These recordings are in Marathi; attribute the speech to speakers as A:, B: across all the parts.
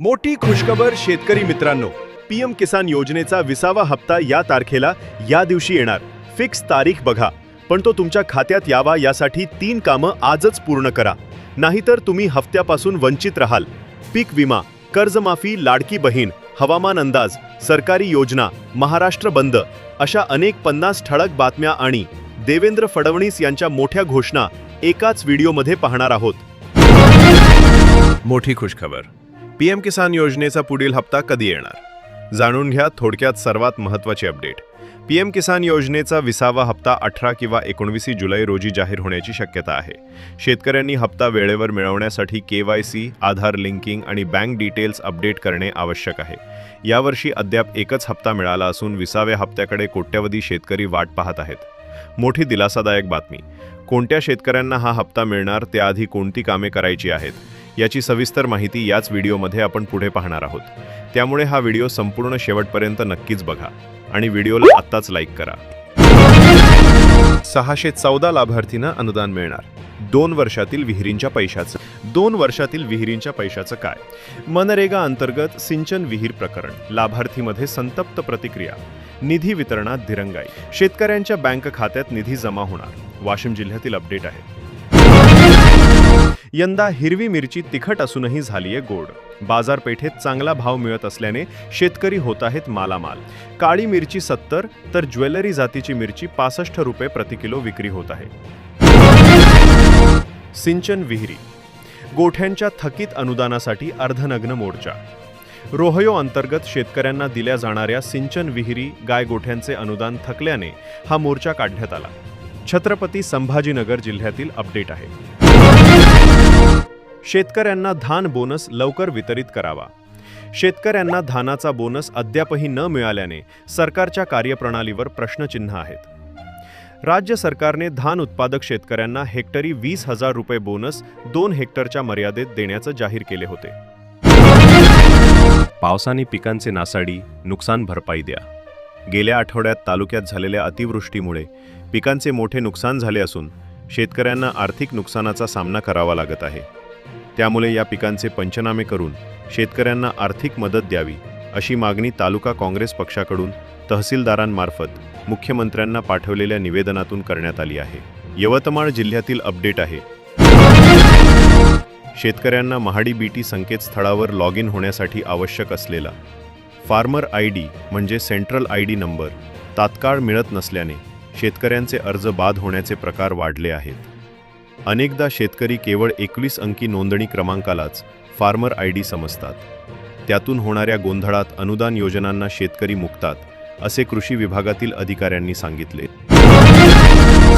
A: मोठी खुशखबर शेतकरी मित्रांनो पीएम किसान योजनेचा विसावा हप्ता या तारखेला या दिवशी येणार. फिक्स तारीख बघा पण तो तुमच्या खात्यात यावा यासाठी तीन कामं आजच पूर्ण करा. नाहीतर तुम्ही हप्त्यापासून वंचित राहाल. पीक विमा कर्जमाफी लाडकी बहीण हवामान अंदाज सरकारी योजना महाराष्ट्र बंद अशा अनेक पन्नास ठळक बातम्या आणि देवेंद्र फडणवीस यांच्या मोठ्या घोषणा एकाच व्हिडिओमध्ये पाहणार आहोत. मोठी खुशखबर. पीएम किसान योजनेचा पुढील हप्ता कधी येणार? जाणून घ्या थोडक्यात सर्वात महत्त्वाची अपडेट. पीएम किसान योजनेचा विसावा हप्ता अठरा किंवा एकोणवीस जुलै रोजी जाहीर होण्याची शक्यता आहे. शेतकऱ्यांनी हप्ता वेळेवर मिळवण्यासाठी K Y C Aadhaar linking आणि बँक डिटेल्स अपडेट करणे आवश्यक आहे. यावर्षी अद्याप एकच हप्ता मिळाला असून विसाव्या हप्त्याकडे कोट्यवधी शेतकरी वाट पाहत आहेत. मोठी दिलासादायक बातमी. कोणत्या शेतकऱ्यांना हा हप्ता मिळणार त्याआधी कोणती कामे करायची आहेत? याची सविस्तर माहिती याच व्हिडिओमध्ये आपण पुढे पाहणार आहोत. त्यामुळे हा व्हिडिओ संपूर्ण शेवटपर्यंत नक्कीच बघा आणि व्हिडिओला आत्ताच लाईक करा. सहाशे चौदा लाभार्थींना अनुदान मिळणार. दोन वर्षातील विहिरींच्या पैशाचं. दोन वर्षातील विहिरींच्या पैशाचं काय? मनरेगा अंतर्गत सिंचन विहीर प्रकरण. लाभार्थीमध्ये संतप्त प्रतिक्रिया. निधी वितरणात दिरंगाई शेतकऱ्यांच्या बँक खात्यात निधी जमा होणार. वाशिम जिल्ह्यातील अपडेट आहे. यंदा हिरवी मिरची तिखट असूनही झालीये गोड. बाजारपेठेत चांगला भाव मिळत असल्याने शेतकरी होत आहेत मालामाल. काळी मिरची सत्तर तर ज्वेलरी जातीची मिरची पासष्ट रुपये प्रति किलो विक्री होत आहे. सिंचन विहिरी. गोठ्यांच्या थकीत अनुदानासाठी अर्धनग्न मोर्चा. रोहयो अंतर्गत शेतकऱ्यांना दिल्या जाणाऱ्या सिंचन विहिरी गायगोठ्यांचे अनुदान थकल्याने हा मोर्चा काढण्यात आला. छत्रपती संभाजीनगर जिल्ह्यातील अपडेट आहे. शेतकऱ्यांना धान बोनस लवकर वितरित करावा. शेतकऱ्यांना धानाचा बोनस अद्यापही न मिळाल्याने सरकारच्या कार्यप्रणालीवर प्रश्नचिन्ह आहेत. राज्य सरकारने धान उत्पादक शेतकऱ्यांना हेक्टरी वीस हजार रुपये बोनस दोन हेक्टरच्या मर्यादेत देण्याचं जाहीर केले होते. पावसाने पिकांचे नासाडी नुकसान भरपाई द्या. गेल्या आठवड्यात तालुक्यात झालेल्या अतिवृष्टीमुळे पिकांचे मोठे नुकसान झाले असून शेतकऱ्यांना आर्थिक नुकसानाचा सामना करावा लागत आहे. त्यामुळे या पिकांचे पंचनामे करून शेतकऱ्यांना आर्थिक मदत द्यावी अशी मागणी तालुका काँग्रेस पक्षाकडून तहसीलदारांमार्फत मुख्यमंत्र्यांना पाठवलेल्या निवेदनातून करण्यात आली आहे. यवतमाळ जिल्ह्यातील अपडेट आहे. शेतकऱ्यांना महाडी बीटी संकेतस्थळावर लॉग इन होण्यासाठी आवश्यक असलेला फार्मर आय डी म्हणजे सेंट्रल आय डी नंबर तात्काळ मिळत नसल्याने शेतकऱ्यांचे अर्ज बाद होण्याचे प्रकार वाढले आहेत. अनेकदा शेतकरी केवळ एकवीस अंकी नोंदणी क्रमांकालाच फार्मर आय डी समजतात. त्यातून होणाऱ्या गोंधळात अनुदान योजनांना शेतकरी मुकतात असे कृषी विभागातील अधिकाऱ्यांनी सांगितले.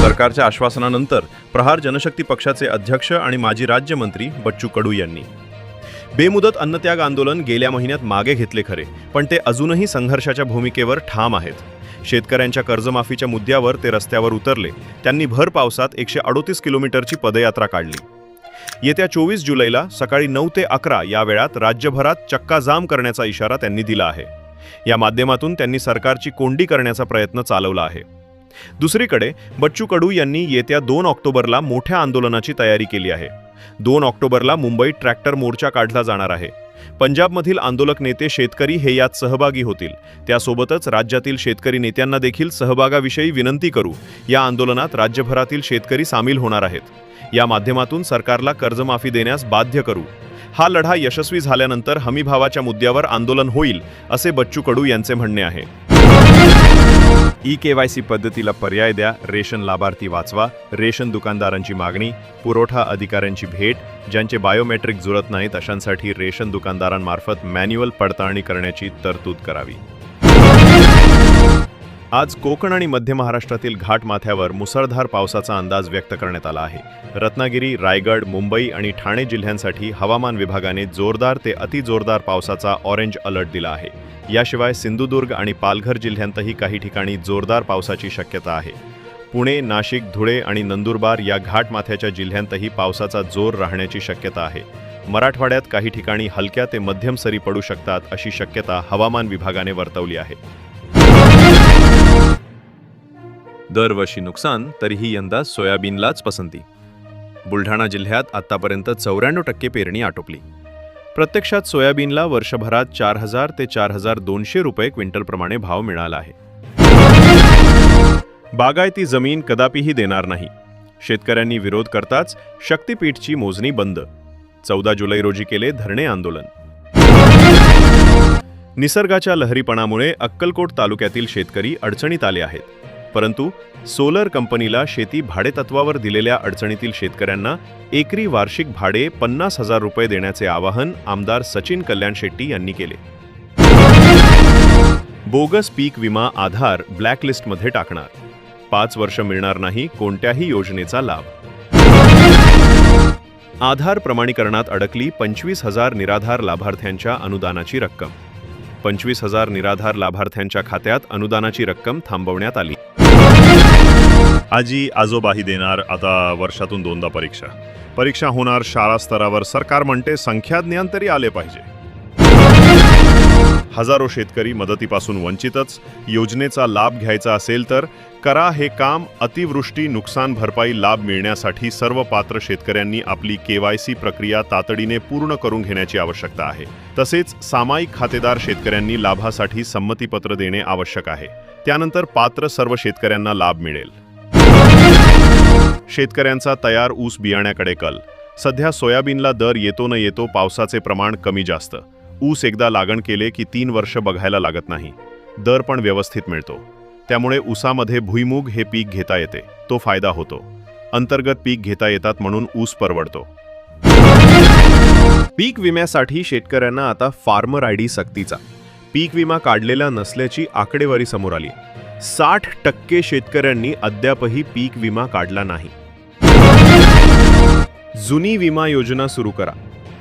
A: सरकारच्या आश्वासनानंतर प्रहार जनशक्ती पक्षाचे अध्यक्ष आणि माजी राज्यमंत्री बच्चू कडू यांनी. बेमुदत अन्नत्याग आंदोलन गेल्या महिन्यात मागे घेतले खरे पण ते अजूनही संघर्षाच्या भूमिकेवर ठाम आहेत. शेतकऱ्यांच्या कर्जमाफीच्या मुद्द्यावर ते रस्त्यावर उतरले. त्यांनी भर पावसात एकशे अडोतीस किलोमीटरची पदयात्रा काढली. येत्या चोवीस जुलैला सकाळी नऊ ते अकरा या वेळात राज्यभरात चक्काजाम करण्याचा इशारा त्यांनी दिला आहे. या माध्यमातून त्यांनी सरकारची कोंडी करण्याचा प्रयत्न चालवला आहे. दुसरीकडे बच्चू कडू यांनी येत्या दोन ऑक्टोबरला मोठ्या आंदोलनाची तयारी केली आहे. दोन ऑक्टोबरला मुंबईत ट्रॅक्टर मोर्चा काढला जाणार आहे. पंजाबमधील आंदोलक नेते शेतकरी हे यात सहभागी होतील. त्यासोबतच राज्यातील शेतकरी नेत्यांना देखील सहभागाविषयी विनंती करू. या आंदोलनात राज्यभरातील शेतकरी सामील होणार आहेत. या माध्यमातून सरकारला कर्जमाफी देण्यास बाध्य करू. हा लढा यशस्वी झाल्यानंतर हमीभावाच्या मुद्द्यावर आंदोलन होईल असे बच्चू कडू यांचे म्हणणे आहे. ई के वाय सी पद्धतीला पर्याय द्या रेशन लाभार्थी वाचवा रेशन दुकानदारांची मागणी पुरवठा अधिकाऱ्यांची भेट ज्यांचे बायोमेट्रिक जुळत नाहीत अशांसाठी रेशन दुकानदारांमार्फत मॅन्युअल पडताळणी करण्याची तरतूद करावी. आज कोकण आणि मध्य महाराष्ट्रातील घाटमाथ्यावर मुसळधार पावसाचा अंदाज व्यक्त करण्यात आला आहे. रत्नागिरी रायगड मुंबई आणि ठाणे जिल्ह्यांसाठी हवामान विभागाने जोरदार ते अतिजोरदार पावसाचा ऑरेंज अलर्ट दिला आहे. याशिवाय सिंधुदुर्ग आणि पालघर जिल्ह्यांतही काही ठिकाणी जोरदार पावसाची शक्यता आहे. पुणे नाशिक धुळे आणि नंदुरबार या घाटमाथ्याच्या जिल्ह्यांतही पावसाचा जोर राहण्याची शक्यता आहे. मराठवाड्यात काही ठिकाणी हलक्या ते मध्यम सरी पडू शकतात अशी शक्यता हवामान विभागाने वर्तवली आहे. दरवर्षी नुकसान तरीही यंदा सोयाबीनलाच पसंती. बुलढाणा जिल्ह्यात आतापर्यंत चौऱ्याण्णव टक्के पेरणी आटोपली. प्रत्यक्षात सोयाबीनला वर्षभरात चार हजार ते चार हजार दोनशे रुपये क्विंटलप्रमाणे भाव मिळाला आहे. बागायती जमीन कदापिही देणार नाही. शेतकऱ्यांनी विरोध करताच शक्तीपीठची मोजणी बंद. चौदा जुलै रोजी केले धरणे आंदोलन. निसर्गाच्या लहरीपणामुळे अक्कलकोट तालुक्यातील शेतकरी अडचणीत आले आहेत. परंतु सोलर कंपनीला शेती भाडेतत्वावर दिलेल्या अडचणीतील शेतकऱ्यांना एकरी वार्षिक भाडे पन्नास हजार रुपये देण्याचे आवाहन आमदार सचिन कल्याण शेट्टी यांनी केले. बोगस पीक विमा आधार ब्लॅकलिस्टमध्ये टाकणार. पाच वर्ष मिळणार नाही कोणत्याही योजनेचा लाभ. आधार प्रमाणीकरणात अडकली पंचवीस हजार निराधार लाभार्थ्यांच्या अनुदानाची रक्कम. पंचवीस हजार निराधार लाभार्थ्यांच्या खात्यात अनुदानाची रक्कम थांबवण्यात आली.
B: आजी आजोबाही देणार आता वर्षातून दोनदा परीक्षा. परीक्षा होणार शाळा स्तरावर. सरकार म्हणते संख्याज्ञान तरी आले पाहिजे. हजारो शेतकरी मदतीपासून वंचितच. योजनेचा लाभ घ्यायचा असेल तर करा हे काम अतिवृष्टी नुकसान भरपाई लाभ मिळण्यासाठी सर्व पात्र शेतकऱ्यांनी आपली केवायसी प्रक्रिया तातडीने पूर्ण करून घेण्याची आवश्यकता आहे. तसेच सामायिक खातेदार शेतकऱ्यांनी लाभासाठी संमतीपत्र देणे आवश्यक आहे. त्यानंतर पात्र सर्व शेतकऱ्यांना लाभ मिळेल. शेतकऱ्यांचा तयार ऊस बियाण्याकडे कल. सध्या सोयाबीनला दर येतो न येतो पावसाचे प्रमाण कमी जास्त. ऊस एकदा लागण केले की तीन वर्ष बघायला लागत नाही. दर पण व्यवस्थित मिळतो. त्यामुळे ऊसामध्ये भुईमूग हे पीक घेता येते. तो फायदा होतो. अंतर्गत पीक घेता येतात म्हणून ऊस परवडतो. पीक विम्यासाठी शेतकऱ्यांना आता फार्मर आय डी सक्तीचा. पीक विमा काढलेला नसल्याची आकडेवारी समोर आली. साठ टक्के शेतकऱ्यांनी अद्यापही पीक विमा काढला नाही. जुनी विमा योजना सुरू करा.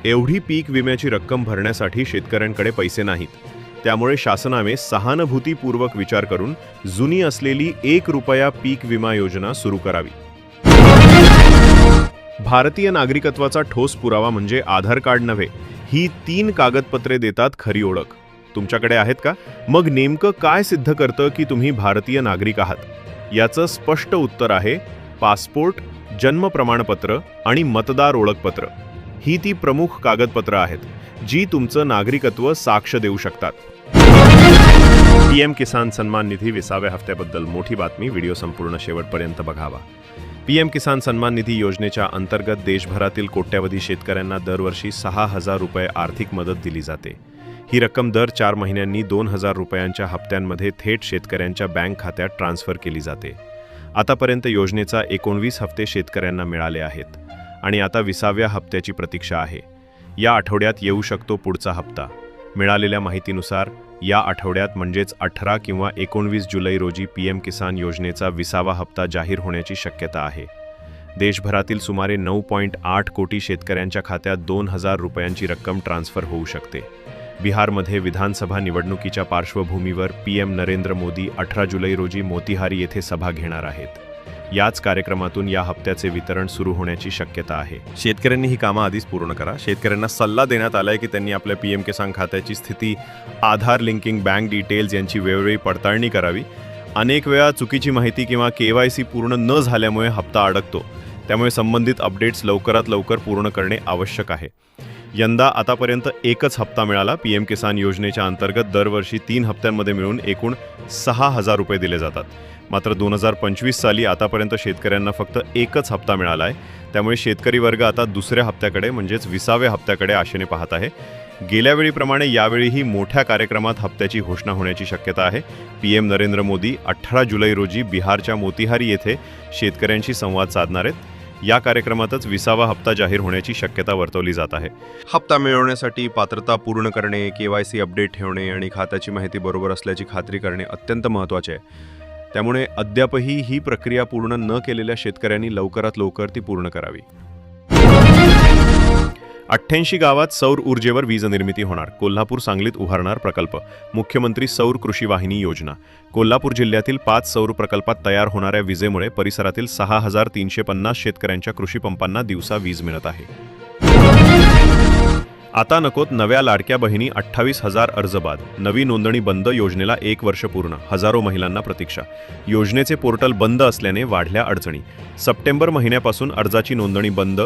B: एवढी पीक विम्याची रक्कम भरण्यासाठी शेतकऱ्यांकडे पैसे नाहीत. त्यामुळे शासनाने सहानुभूतीपूर्वक विचार करून जुनी असलेली एक रुपया पीक विमा योजना सुरू करावी. भारतीय नागरिकत्वाचा ठोस पुरावा म्हणजे आधार कार्ड नव्हे ही तीन कागदपत्रे देतात खरी ओळख. तुमच्याकडे आहेत का? मग नेमकं काय सिद्ध करतं की तुम्ही भारतीय नागरिक आहात? याचं स्पष्ट उत्तर आहे पासपोर्ट जन्म प्रमाणपत्र आणि मतदार ओळखपत्र. ही ती प्रमुख कागदपत्र आहेत जी तुमचं नागरिकत्व साक्ष देऊ शकतात. पीएम किसान सन्मान निधी विसाव्या हप्त्याबद्दल मोठी बातमी व्हिडिओ संपूर्ण शेवटपर्यंत बघावा. पीएम किसान सन्मान निधी योजनेच्या अंतर्गत देशभरातील कोट्यावधी शेतकऱ्यांना दरवर्षी सहा हजार रुपये आर्थिक मदत दिली जाते. ही रक्कम दर चार महिन्यांनी दोन हजार रुपयांच्या हप्त्यांमध्ये थेट शेतकऱ्यांच्या बँक खात्यात ट्रान्स्फर केली जाते. आतापर्यंत योजनेचा एकोणवीस हप्ते शेतकऱ्यांना मिळाले आहेत आणि आता विसाव्या हप्त्याची प्रतीक्षा आहे. या आठवड्यात येऊ शकतो पुढचा हप्ता. मिळालेल्या माहितीनुसार या आठवड्यात म्हणजेच अठरा किंवा एकोणवीस जुलै रोजी पीएम किसान योजनेचा विसावा हप्ता जाहीर होण्याची शक्यता आहे. देशभरातील सुमारे नऊ पॉईंट आठ कोटी शेतकऱ्यांच्या खात्यात दोन हजार रुपयांची रक्कम ट्रान्स्फर होऊ शकते. बिहारमध्ये विधानसभा निवडणुकीच्या पार्श्वभूमीवर पीएम नरेंद्र मोदी अठरा जुलै रोजी मोतिहारी येथे सभा घेणार आहेत. याच कार्यक्रमातून या हप्त्याचे वितरण सुरू होण्याची शक्यता आहे. शेतकऱ्यांनी ही कामं आधीच पूर्ण करा. शेतकऱ्यांना सल्ला देण्यात आलाय की त्यांनी आपल्या पी एम किसान खात्याची स्थिती आधार लिंकिंग बँक डिटेल्स यांची वेळोवेळी पडताळणी करावी. अनेक वेळा चुकीची माहिती किंवा के वाय सी पूर्ण न झाल्यामुळे हप्ता अडकतो. त्यामुळे संबंधित अपडेट्स लवकरात लवकर पूर्ण करणे आवश्यक आहे. यंदा आतापर्यंत एकच हप्ता मिळाला. पी एम किसान योजनेच्या अंतर्गत दरवर्षी तीन हप्त्यांमध्ये मिळून एकूण सहा हजार रुपये दिले जातात. मात्र दोन हजार पंचवीस साली आतापर्यंत शेतकऱ्यांना फक्त एकच हप्ता मिळाला आहे त्यामुळे शेतकरी वर्ग आता दुसऱ्या हप्त्याकडे म्हणजेच विसाव्या हप्त्याकडे आशेने पाहत आहे. गेल्या वेळीप्रमाणे यावेळीही मोठ्या कार्यक्रमात हप्त्याची घोषणा होण्याची शक्यता आहे. पी एम नरेंद्र मोदी अठरा जुलै रोजी बिहारच्या मोतिहारी येथे शेतकऱ्यांशी संवाद साधणार आहेत. या कार्यक्रमातच विसावा हप्ता जाहीर होण्याची शक्यता वर्तवली जात आहे. हप्ता मिळवण्यासाठी पात्रता पूर्ण करणे के वाय सी अपडेट ठेवणे आणि खात्याची माहिती बरोबर असल्याची खात्री करणे अत्यंत महत्त्वाचे आहे. त्यामुळे अद्यापही ही प्रक्रिया पूर्ण न केलेल्या शेतकऱ्यांनी लवकरात लवकर ती पूर्ण करावी. अठ्ठ्याऐंशी गावात सौर ऊर्जेवर वीज निर्मिती होणार. कोल्हापूर सांगलीत उभारणार प्रकल्प. मुख्यमंत्री सौर कृषी वाहिनी योजना. कोल्हापूर जिल्ह्यातील पाच सौर प्रकल्पात तयार होणाऱ्या विजेमुळे परिसरातील सहा हजार तीनशे पन्नास शेतकऱ्यांच्या कृषीपंपांना दिवसा वीज मिळत आहे. आता नकोत नव्या लाडक्या बहिणी अठ्ठावीस हजार अर्ज बाद नवी नोंदणी बंद योजनेला एक वर्ष पूर्ण हजारो महिलांना प्रतीक्षा. योजनेचे पोर्टल बंद असल्याने वाढल्या अडचणी. सप्टेंबर महिन्यापासून अर्जाची नोंदणी बंद.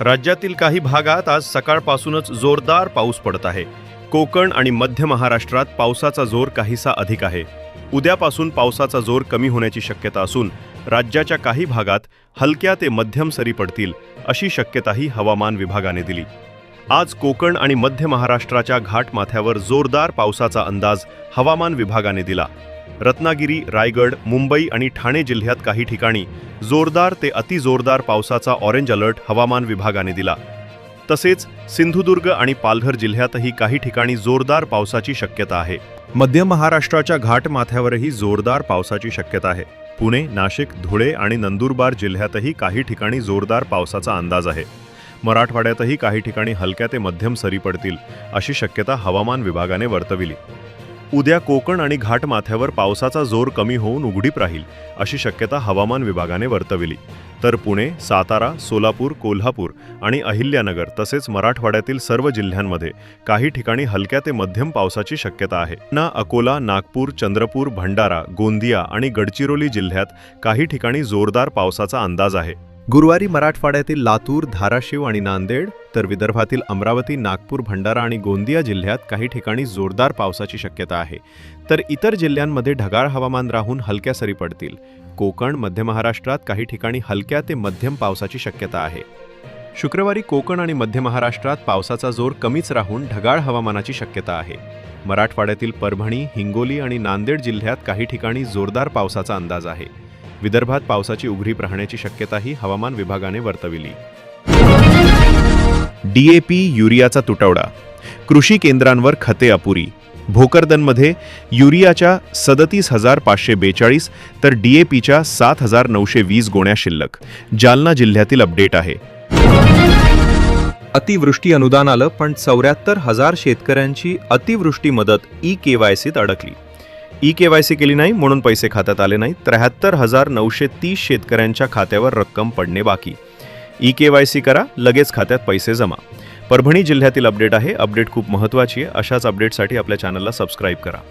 B: राज्यातील काही भागात आज सकाळपासूनच जोरदार पाऊस पडत आहे. कोकण आणि मध्य महाराष्ट्रात पावसाचा जोर काहीसा अधिक आहे. उद्यापासून पावसाचा जोर कमी होण्याची शक्यता असून राज्याच्या काही भागात हलक्या ते मध्यम सरी पडतील अशी शक्यताही हवामान विभागाने दिली. आज कोकण आणि मध्य महाराष्ट्राच्या घाटमाथ्यावर जोरदार पावसाचा अंदाज हवामान विभागाने दिला. रत्नागिरी रायगड मुंबई आणि ठाणे जिल्ह्यात काही ठिकाणी जोरदार ते अतिजोरदार पावसाचा ऑरेंज अलर्ट हवामान विभागाने दिला. तसेच सिंधुदुर्ग आणि पालघर जिल्ह्यातही काही ठिकाणी जोरदार पावसाची शक्यता आहे. मध्य महाराष्ट्राच्या घाटमाथ्यावरही जोरदार पावसाची शक्यता आहे. पुणे नाशिक धुळे आणि नंदुरबार जिल्ह्यातही काही ठिकाणी जोरदार पावसाचा अंदाज आहे. मराठवाड्यातही काही ठिकाणी हलक्या ते मध्यम सरी पडतील अशी शक्यता हवामान विभागाने वर्तविली. उद्या कोकण आणि घाटमाथ्यावर पावसाचा जोर कमी होऊन उघडीप राहील अशी शक्यता हवामान विभागाने वर्तविली. तर पुणे सातारा सोलापूर कोल्हापूर आणि अहिल्यानगर तसेच मराठवाड्यातील सर्व जिल्ह्यांमध्ये काही ठिकाणी हलक्या ते मध्यम पावसाची शक्यता आहे. ना अकोला नागपूर चंद्रपूर भंडारा गोंदिया आणि गडचिरोली जिल्ह्यात काही ठिकाणी जोरदार पावसाचा अंदाज आहे. गुरुवारी मराठवाड्यातील लातूर धाराशिव आणि नांदेड तर विदर्भातील अमरावती नागपूर भंडारा आणि गोंदिया जिल्ह्यात काही ठिकाणी जोरदार पावसाची शक्यता आहे. तर इतर जिल्ह्यांमध्ये ढगाळ हवामान राहून हलक्या सरी पडतील. कोकण मध्य महाराष्ट्रात काही ठिकाणी हलक्या ते मध्यम पावसाची शक्यता आहे. शुक्रवारी कोकण आणि मध्य महाराष्ट्रात पावसाचा जोर कमीच राहून ढगाळ हवामानाची शक्यता आहे. मराठवाड्यातील परभणी हिंगोली आणि नांदेड जिल्ह्यात काही ठिकाणी जोरदार पावसाचा अंदाज आहे. विदर्भात पावसाची उघडीप राहण्याची शक्यताही हवामान विभागाने वर्तविली. डीएपी युरियाचा तुटवडा. कृषी केंद्रांवर खते अपुरी. भोकरदनमध्ये युरियाच्या सदतीस हजार पाचशे बेचाळीस तर डीएपीच्या सात हजार नऊशे वीस गोण्या शिल्लक. जालना जिल्ह्यातील अपडेट आहे.
C: अतिवृष्टी अनुदान आलं पण चौऱ्याहत्तर हजार शेतकऱ्यांची अतिवृष्टी मदत ई केवायसीत अडकली. ई के वाय सी केली नाही म्हणून पैसे खात्यात आले नाही त्र्याहत्तर हजार नऊशे तीस शेतकऱ्यांच्या खात्यावर रक्कम पडणे बाकी. ई के वाय सी करा लगेच खात्यात पैसे जमा. परभणी जिल्ह्यातील अपडेट आहे. अपडेट खूप महत्त्वाची आहे. अशाच अपडेटसाठी आपल्या चॅनलला सबस्क्राईब करा.